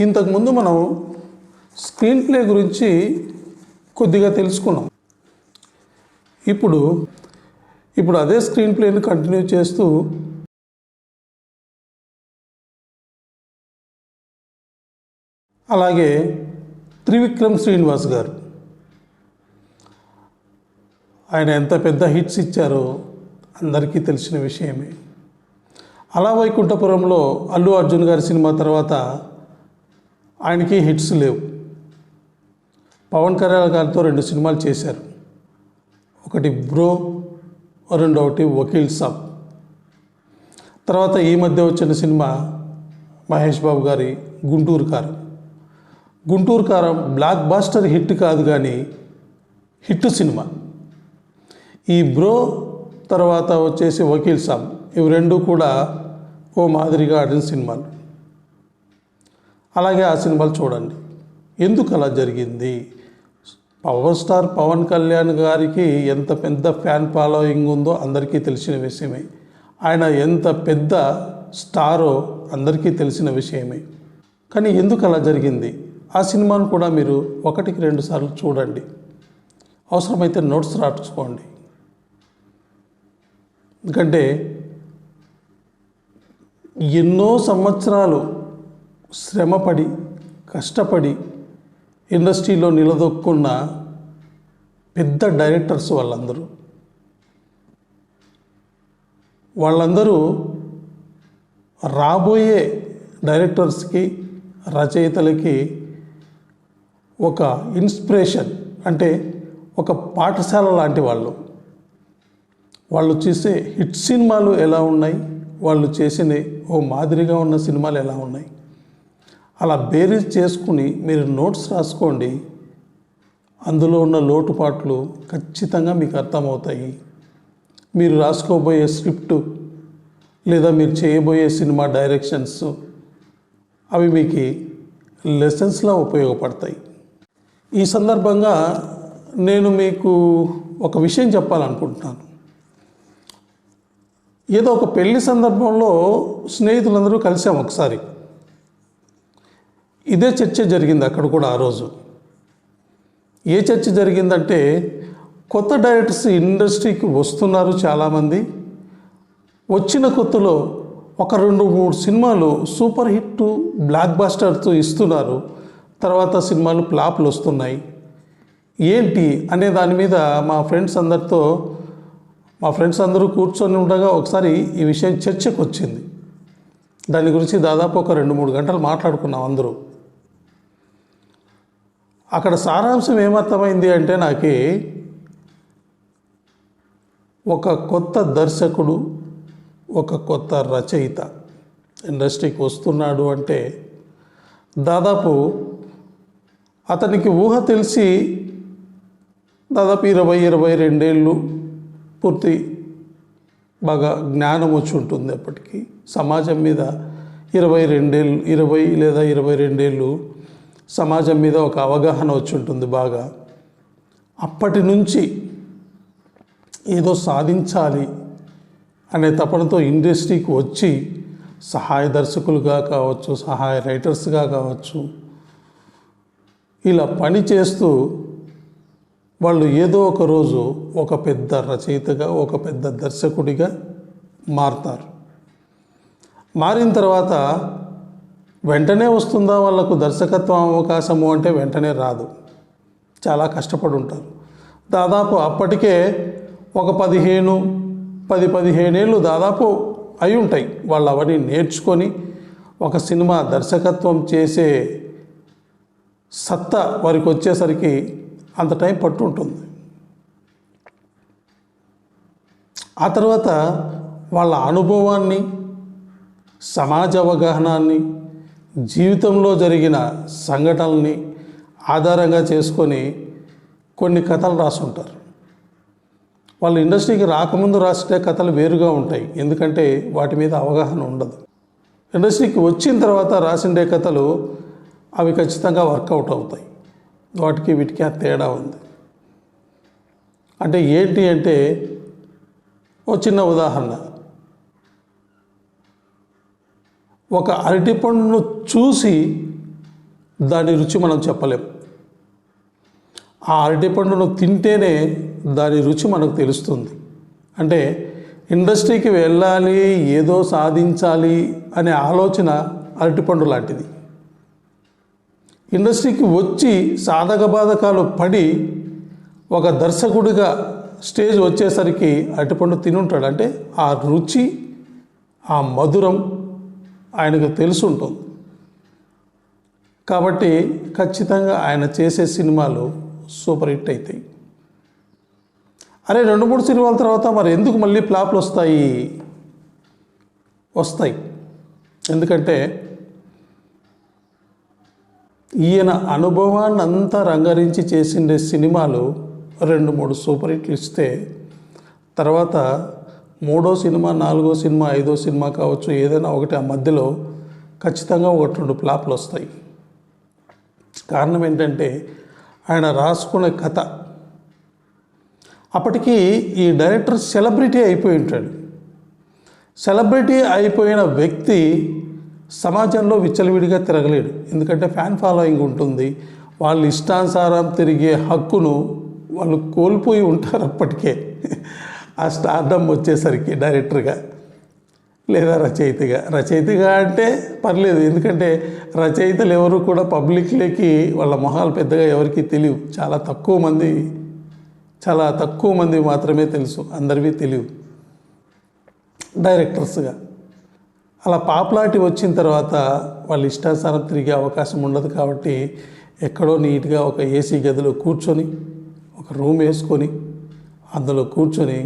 ఇంతకుముందు మనం screen play గురించి కొద్దిగా తెలుసుకున్నాం. ఇప్పుడు ఇప్పుడు అదే స్క్రీన్ ప్లేని కంటిన్యూ చేస్తూ అలాగే త్రివిక్రమ్ శ్రీనివాస్ గారు ఆయన ఎంత పెద్ద హిట్స్ ఇచ్చారో అందరికీ తెలిసిన విషయమే. అలా వైకుంఠపురంలో అల్లు అర్జున్ గారి సినిమా తర్వాత ఆయనకి హిట్స్ లేవు. పవన్ కళ్యాణ్ గారితో రెండు సినిమాలు చేశారు. ఒకటి బ్రో రెండవటి వకీల్ సాబ్. తర్వాత ఈ మధ్య వచ్చిన సినిమా మహేష్ బాబు గారి గుంటూరు కారం. గుంటూరు కారం బ్లాక్ బాస్టర్ హిట్ కాదు కానీ హిట్ సినిమా. ఈ బ్రో తర్వాత వచ్చేసి వకీల్ సాబ్. ఇవి రెండు కూడా ఓ మాదిరిగా ఆడిన సినిమాలు. అలాగే ఆ సినిమాలు చూడండి. ఎందుకు అలా జరిగింది? పవర్ స్టార్ పవన్ కళ్యాణ్ గారికి ఎంత పెద్ద ఫ్యాన్ ఫాలోయింగ్ ఉందో అందరికీ తెలిసిన విషయమే. ఆయన ఎంత పెద్ద స్టారో అందరికీ తెలిసిన విషయమే. కానీ ఎందుకు అలా జరిగింది? ఆ సినిమాను కూడా మీరు ఒకటికి రెండు సార్లు చూడండి. అవసరమైతే నోట్స్ రాసుకోండి. ఎందుకంటే ఎన్నో సంవత్సరాలు శ్రమపడి కష్టపడి ఇండస్ట్రీలో నిలదొక్కున్న పెద్ద డైరెక్టర్స్ వాళ్ళందరూ. వాళ్ళందరూ రాబోయే డైరెక్టర్స్కి రచయితలకి ఒక ఇన్స్పిరేషన్ అంటే ఒక పాఠశాల లాంటి వాళ్ళు. వాళ్ళు చేసే హిట్ సినిమాలు ఎలా ఉన్నాయి? వాళ్ళు చేసిన ఓ మాదిరిగా ఉన్న సినిమాలు ఎలా ఉన్నాయి? అలా బేరీజ్ చేసుకుని మీరు నోట్స్ రాసుకోండి. అందులో ఉన్న లోటుపాట్లు ఖచ్చితంగా మీకు అర్థమవుతాయి. మీరు రాసుకోబోయే స్క్రిప్టు లేదా మీరు చేయబోయే సినిమా డైరెక్షన్స్ అవి మీకు లెసన్స్లా ఉపయోగపడతాయి. ఈ సందర్భంగా నేను మీకు ఒక విషయం చెప్పాలనుకుంటున్నాను. ఏదో ఒక పెళ్ళి సందర్భంలో స్నేహితులందరూ కలిసాం ఒకసారి. ఇదే చర్చ జరిగింది అక్కడ కూడా ఆ రోజు. ఏ చర్చ జరిగిందంటే కొత్త డైరెక్టర్స్ ఇండస్ట్రీకి వస్తున్నారు చాలామంది. వచ్చిన కొత్తలో ఒక రెండు మూడు సినిమాలు సూపర్ హిట్ బ్లాక్ బాస్టర్తో ఇస్తున్నారు. తర్వాత సినిమాలు ఫ్లాప్లు వస్తున్నాయి. ఏంటి అనే దాని మీద మా ఫ్రెండ్స్ అందరితో మా ఫ్రెండ్స్ అందరూ కూర్చొని ఉండగా ఒకసారి ఈ విషయం చర్చకు వచ్చింది. దాని గురించి దాదాపు ఒక రెండు మూడు గంటలు మాట్లాడుకున్నాం అందరూ. అక్కడ సారాంశం ఏమర్థమైంది అంటే నాకు ఒక కొత్త దర్శకుడు ఒక కొత్త రచయిత ఇండస్ట్రీకి వస్తున్నాడు అంటే దాదాపు అతనికి ఊహ తెలిసి దాదాపు ఇరవై ఇరవై రెండేళ్ళు పూర్తి బాగా జ్ఞానం వచ్చి ఉంటుంది అప్పటికి. సమాజం మీద ఇరవై రెండేళ్ళు ఇరవై లేదా ఇరవై రెండేళ్ళు సమాజం మీద ఒక అవగాహన వచ్చి ఉంటుంది బాగా. అప్పటి నుంచి ఏదో సాధించాలి అనే తపనతో ఇండస్ట్రీకి వచ్చి సహాయ దర్శకులుగా కావచ్చు సహాయ రైటర్స్గా కావచ్చు ఇలా పని చేస్తూ వాళ్ళు ఏదో ఒక రోజు ఒక పెద్ద రచయితగా ఒక పెద్ద దర్శకుడిగా మారుతారు. మారిన తర్వాత వెంటనే వస్తుందా వాళ్ళకు దర్శకత్వం అవకాశము అంటే వెంటనే రాదు. చాలా కష్టపడి ఉంటారు దాదాపు అప్పటికే ఒక పదిహేను పది పదిహేనేళ్ళు దాదాపు అయి ఉంటాయి వాళ్ళు అవన్నీ నేర్చుకొని ఒక సినిమా దర్శకత్వం చేసే సత్తా వారికి వచ్చేసరికి అంత టైం పట్టు ఉంటుంది ఆ తర్వాత వాళ్ళ అనుభవాన్ని సమాజ అవగాహనాన్ని జీవితంలో జరిగిన సంఘటనల్ని ఆధారంగా చేసుకొని కొన్ని కథలు రాసుంటారు. వాళ్ళు ఇండస్ట్రీకి రాకముందు రాసే కథలు వేరుగా ఉంటాయి. ఎందుకంటే వాటి మీద అవగాహన ఉండదు. ఇండస్ట్రీకి వచ్చిన తర్వాత రాసిండే కథలు అవి ఖచ్చితంగా వర్కౌట్ అవుతాయి. వాటికి వీటికి ఆ తేడా ఉంది. అంటే ఏంటి అంటే ఓ చిన్న ఉదాహరణ. ఒక అరటిపండును చూసి దాని రుచి మనం చెప్పలేం. ఆ అరటిపండును తింటేనే దాని రుచి మనకు తెలుస్తుంది. అంటే ఇండస్ట్రీకి వెళ్ళాలి ఏదో సాధించాలి అనే ఆలోచన అరటిపండు లాంటిది. ఇండస్ట్రీకి వచ్చి సాధక బాధకాలు పడి ఒక దర్శకుడిగా స్టేజ్ వచ్చేసరికి అరటిపండు తినుంటాడు. అంటే ఆ రుచి ఆ మధురం ఆయనకు తెలుసుంటుంది. కాబట్టి ఖచ్చితంగా ఆయన చేసే సినిమాలు సూపర్ హిట్ అవుతాయి అరే రెండు మూడు సినిమాల తర్వాత మరి ఎందుకు మళ్ళీ ఫ్లాప్లు వస్తాయి? వస్తాయి. ఎందుకంటే ఈయన అనుభవాన్ని అంతా రంగరించి చేసిండే సినిమాలు రెండు మూడు సూపర్ హిట్లు ఇస్తే తర్వాత మూడో సినిమా నాలుగో సినిమా ఐదో సినిమా కావచ్చు ఏదైనా ఒకటి ఆ మధ్యలో ఖచ్చితంగా ఒకటి రెండు ఫ్లాప్లు వస్తాయి. కారణం ఏంటంటే ఆయన రాసుకునే కథ. అప్పటికి ఈ డైరెక్టర్ సెలబ్రిటీ అయిపోయి ఉంటాడు. సెలబ్రిటీ అయిపోయిన వ్యక్తి సమాజంలో విచ్చలవిడిగా తిరగలేడు. ఎందుకంటే ఫ్యాన్ ఫాలోయింగ్ ఉంటుంది. వాళ్ళు ఇష్టానుసారం తిరిగే హక్కును వాళ్ళు కోల్పోయి ఉంటారు అప్పటికే. ఆ స్టార్డమ్ వచ్చేసరికి డైరెక్టర్గా లేదా రచయితగా. రచయితగా అంటే పర్లేదు ఎందుకంటే రచయితలు ఎవరు కూడా పబ్లిక్లోకి వాళ్ళ మొహాలు పెద్దగా ఎవరికి తెలియవు. చాలా తక్కువ మంది చాలా తక్కువ మంది మాత్రమే తెలుసు అందరివి తెలియవు. డైరెక్టర్స్గా. అలా పాపులారిటీ వచ్చిన తర్వాత వాళ్ళు ఇష్టానుసారం తిరిగే అవకాశం ఉండదు కాబట్టి ఎక్కడో నీట్గా ఒక ఏసీ గదిలో కూర్చొని ఒక రూమ్ వేసుకొని అందులో కూర్చొని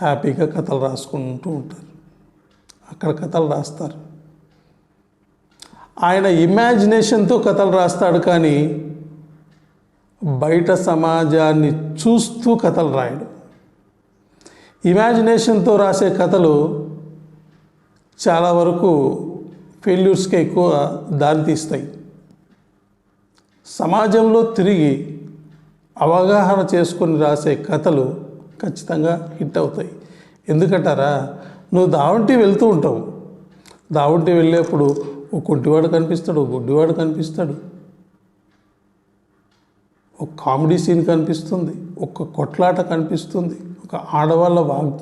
హ్యాపీగా కథలు రాసుకుంటూ ఉంటారు. అక్కడ కథలు రాస్తారు. ఆయన ఇమాజినేషన్తో కథలు రాస్తాడు కానీ బయట సమాజాన్ని చూస్తూ కథలు రాయడు. ఇమాజినేషన్తో రాసే కథలు చాలా వరకు ఫెయిల్యూర్స్కి ఎక్కువ దారితీస్తాయి సమాజంలో తిరిగి అవగాహన చేసుకొని రాసే కథలు ఖచ్చితంగా హిట్ అవుతాయి. ఎందుకంటారా? నువ్వు దావంటి వెళ్తూ ఉంటావు. దావంటి వెళ్ళేప్పుడు ఓ కుంటివాడు కనిపిస్తాడు గుడ్డివాడు కనిపిస్తాడు. ఒక కామెడీ సీన్ కనిపిస్తుంది ఒక కొట్లాట కనిపిస్తుంది. ఒక ఆడవాళ్ళ వాగ్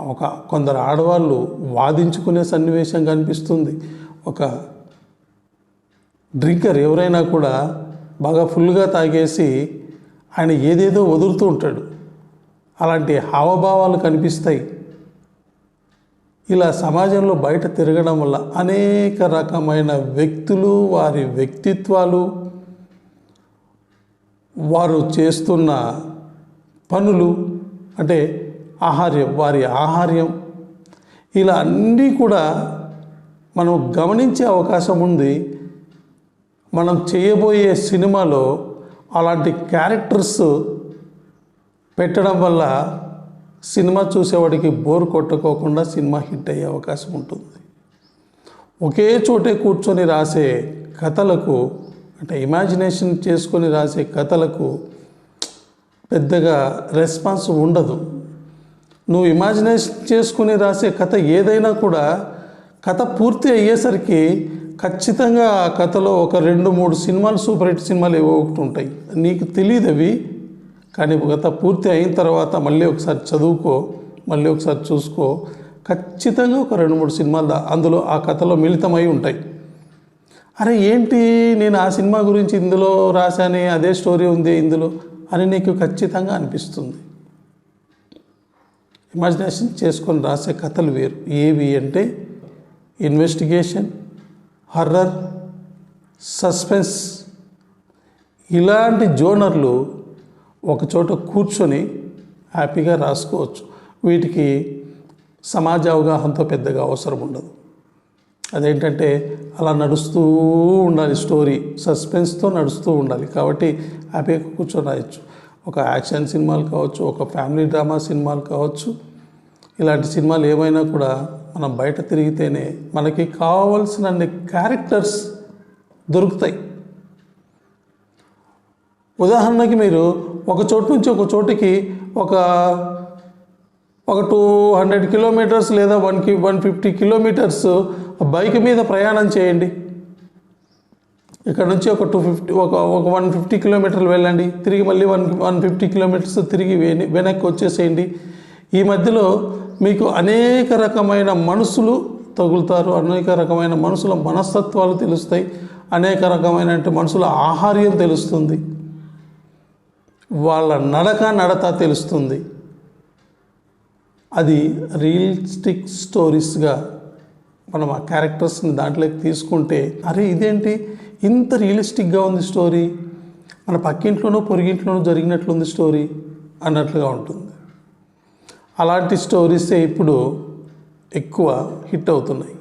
ఒక కొందరు ఆడవాళ్ళు వాదించుకునే సన్నివేశం కనిపిస్తుంది. ఒక డ్రింకర్ ఎవరైనా కూడా బాగా ఫుల్గా తాగేసి ఆయన ఏదేదో వదులుతూ ఉంటాడు. అలాంటి హావభావాలు కనిపిస్తాయి. ఇలా సమాజంలో బయట తిరగడం వల్ల అనేక రకమైన వ్యక్తులు వారి వ్యక్తిత్వాలు వారు చేస్తున్న పనులు అంటే ఆహార్యం వారి ఆహార్యం ఇలా అన్నీ కూడా మనం గమనించే అవకాశం ఉంది. మనం చేయబోయే సినిమాలో అలాంటి క్యారెక్టర్స్ పెట్టడం వల్ల సినిమా చూసేవాడికి బోర్ కొట్టుకోకుండా సినిమా హిట్ అయ్యే అవకాశం ఉంటుంది. ఒకే చోటే కూర్చొని రాసే కథలకు అంటే ఇమాజినేషన్ చేసుకొని రాసే కథలకు పెద్దగా రెస్పాన్స్ ఉండదు. నువ్వు ఇమాజినేషన్ చేసుకుని రాసే కథ ఏదైనా కూడా కథ పూర్తి అయ్యేసరికి ఖచ్చితంగా ఆ కథలో ఒక రెండు మూడు సినిమాలు సూపర్ హిట్ సినిమాలు ఏవో ఒకటి ఉంటాయి. నీకు తెలియదు అవి కానీ గత పూర్తి అయిన తర్వాత మళ్ళీ ఒకసారి చదువుకో మళ్ళీ ఒకసారి చూసుకో. ఖచ్చితంగా ఒక రెండు మూడు సినిమాలు దా- అందులో ఆ కథలో మిళితమై ఉంటాయి. అరే ఏంటి నేను ఆ సినిమా గురించి ఇందులో రాశానే అదే స్టోరీ ఉంది ఇందులో అని నీకు ఖచ్చితంగా అనిపిస్తుంది. ఇమాజినేషన్ చేసుకొని రాసే కథలు వేరు. ఏవి అంటే ఇన్వెస్టిగేషన్ హర్రర్ సస్పెన్స్. ఇలాంటి జోనర్లు ఒకచోట కూర్చొని హ్యాపీగా రాసుకోవచ్చు. వీటికి సమాజ అవగాహనతో పెద్దగా అవసరం ఉండదు. అదేంటంటే అలా నడుస్తూ ఉండాలి స్టోరీ సస్పెన్స్తో నడుస్తూ ఉండాలి. కాబట్టి హ్యాపీగా కూర్చొని రాయొచ్చు. ఒక యాక్షన్ సినిమాలు కావచ్చు ఒక ఫ్యామిలీ డ్రామా సినిమాలు కావచ్చు ఇలాంటి సినిమాలు ఏమైనా కూడా మనం బయట తిరిగితేనే మనకి కావాల్సిన క్యారెక్టర్స్ దొరుకుతాయి. ఉదాహరణకి మీరు ఒక చోటు నుంచి ఒక చోటుకి ఒక ఒక టూ హండ్రెడ్ కిలోమీటర్స్ లేదా వన్కి వన్ ఫిఫ్టీ కిలోమీటర్స్ బైక్ మీద ప్రయాణం చేయండి. ఇక్కడ నుంచి ఒక టూ ఫిఫ్టీ ఒక ఒక వన్ ఫిఫ్టీ కిలోమీటర్లు వెళ్ళండి. తిరిగి మళ్ళీ వన్ వన్ ఫిఫ్టీ కిలోమీటర్స్ తిరిగి వెనక్కి వచ్చేసేయండి. ఈ మధ్యలో మీకు అనేక రకమైన మనుషులు తగులుతారు. అనేక రకమైన మనుషుల మనస్తత్వాలు తెలుస్తాయి. అనేక రకమైన మనుషుల ఆహార్యం తెలుస్తుంది. వాళ్ళ నడక నడత తెలుస్తుంది. అది రియలిస్టిక్ స్టోరీస్గా మనం ఆ క్యారెక్టర్స్ని దాంట్లోకి తీసుకుంటే అరే ఇదేంటి? ఇంత రియలిస్టిక్గా ఉంది స్టోరీ. మన పక్కింట్లోనూ పొరిగింట్లోనూ జరిగినట్లుంది స్టోరీ అన్నట్లుగా ఉంటుంది. అలాంటి స్టోరీసే ఇప్పుడు ఎక్కువ హిట్ అవుతున్నాయి.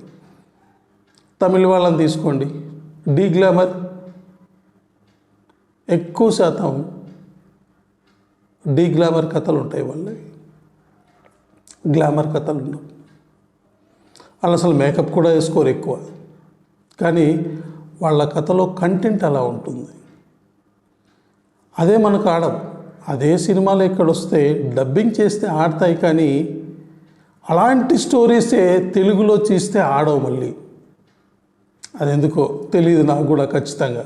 తమిళ వాళ్ళని తీసుకోండి. Deglamour. ఎక్కువ శాతం డీ గ్లామర్ కథలు ఉంటాయి వాళ్ళవి. గ్లామర్ కథలు ఉండవు. వాళ్ళు అసలు మేకప్ కూడా వేసుకోరు ఎక్కువ. కానీ వాళ్ళ కథలో కంటెంట్ అలా ఉంటుంది. అదే మనకు ఆడవు. అదే సినిమాలు ఇక్కడ వస్తే డబ్బింగ్ చేస్తే ఆడతాయి కానీ అలాంటి స్టోరీసే తెలుగులో తీస్తే ఆడవు మళ్ళీ. అది ఎందుకో తెలియదు నాకు కూడా ఖచ్చితంగా.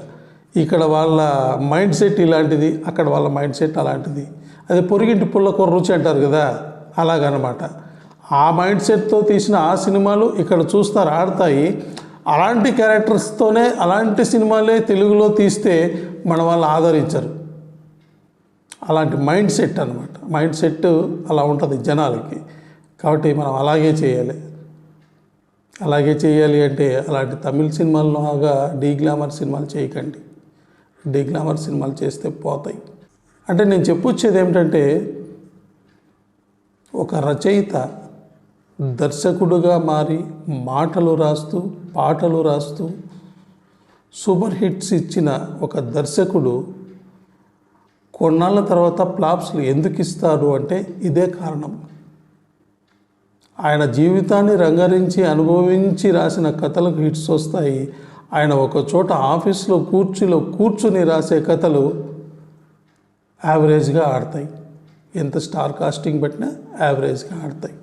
ఇక్కడ వాళ్ళ మైండ్ సెట్ ఇలాంటిది అక్కడ వాళ్ళ మైండ్ సెట్ అలాంటిది. అదే పొరిగింటి పుల్లకూర రుచి అంటారు కదా అలాగనమాట. ఆ మైండ్ సెట్తో తీసిన ఆ సినిమాలు ఇక్కడ చూస్తారు ఆడతాయి. అలాంటి క్యారెక్టర్స్తోనే అలాంటి సినిమాలే తెలుగులో తీస్తే మన వాళ్ళు ఆదరించరు. అలాంటి మైండ్ సెట్ అనమాట మైండ్ సెట్ అలా ఉంటుంది జనాలకి. కాబట్టి మనం అలాగే చేయాలి. అలాగే చేయాలి అంటే అలాంటి తమిళ సినిమాల్లాగా డీ గ్లామర్ సినిమాలు చేయకండి. డీ గ్లామర్ సినిమాలు చేస్తే పోతాయి. అంటే నేను చెప్పొచ్చేది ఏమిటంటే ఒక రచయిత దర్శకుడుగా మారి మాటలు రాస్తూ పాటలు రాస్తూ సూపర్ హిట్స్ ఇచ్చిన ఒక దర్శకుడు కొన్నాళ్ళ తర్వాత ఫ్లాప్స్లు ఎందుకు ఇస్తారు అంటే ఇదే కారణం. ఆయన జీవితాన్ని రంగరించి అనుభవించి రాసిన కథలకు హిట్స్ వస్తాయి. ఆయన ఒక చోట ఆఫీస్లో కూర్చులో కూర్చుని రాసే కథలు యావరేజ్గా ఆడతాయి ఎంత స్టార్ కాస్టింగ్ పెట్టినా యావరేజ్గా ఆడతాయి